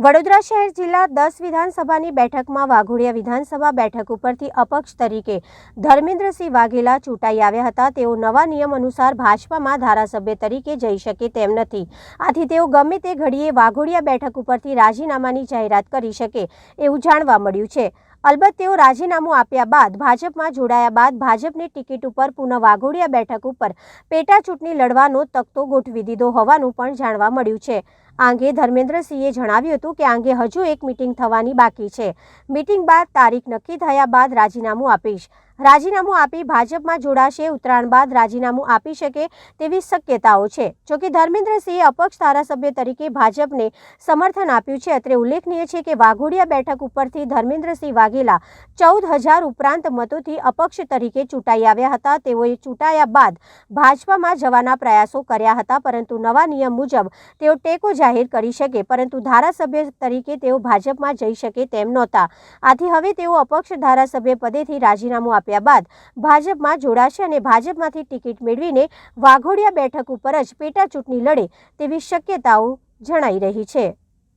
વડોદરા શહેર જિલ્લા દસ વિધાનસભાની બેઠકમાં વાઘોડિયા વિધાનસભા બેઠક ઉપરથી અપક્ષ તરીકે ધર્મેન્દ્રસિંહ વાઘેલા ચૂંટાઈ આવ્યા હતા. તેઓ નવા નિયમ અનુસાર ભાજપામાં ધારાસભ્ય તરીકે જઈ શકે તેમ નથી. આથી તેઓ ગમે તે ઘડીએ વાઘોડિયા બેઠક ઉપરથી રાજીનામાની જાહેરાત કરી શકે એવું જાણવા મળ્યું છે. અલબત્ત તેઓ રાજીનામું આપ્યા બાદ ભાજપમાં જોડાયા બાદ ભાજપની ટિકિટ ઉપર પુનઃ વાઘોડિયા બેઠક ઉપર પેટા ચૂંટણી લડવાનો તકતો ગોઠવી દીધો હોવાનું પણ જાણવા મળ્યું છે. આ અંગે ધર્મેન્દ્રસિંહે જણાવ્યું હતું કે આ અંગે હજુ એક મિટિંગ થવાની બાકી છે. મિટિંગ બાદ તારીખ નક્કી થયા બાદ રાજીનામું આપીશ. રાજીનામું આપી ભાજપમાં જોડાશે, ઉત્તરાયણ બાદ રાજીનામું આપી શકે તેવી શક્યતાઓ છે. જોકે ધર્મેન્દ્રસિંહે અપક્ષ ધારાસભ્ય તરીકે ભાજપને સમર્થન આપ્યું છે. અત્રે ઉલ્લેખનીય છે કે વાઘોડિયા બેઠક ઉપરથી ધર્મેન્દ્રસિંહ વાઘેલા ચૌદ હજાર ઉપરાંત મતોથી અપક્ષ તરીકે ચૂંટાઈ આવ્યા હતા. તેઓએ ચૂંટાયા બાદ ભાજપામાં જવાના પ્રયાસો કર્યા હતા, પરંતુ નવા નિયમ મુજબ તેઓ ટેકો જાહેર કરી શકે, પરંતુ ધારાસભ્ય તરીકે તેઓ ભાજપમાં જઈ શકે તેમ નહોતા. આથી હવે તેઓ અપક્ષ ધારાસભ્ય પદેથી રાજીનામું આપ્યા બાદ ભાજપમાં જોડાશે અને ભાજપમાંથી ટિકિટ મેળવીને વાઘોડિયા બેઠક ઉપર જ પેટા ચૂંટણી લડે તેવી શક્યતાઓ જણાઈ રહી છે.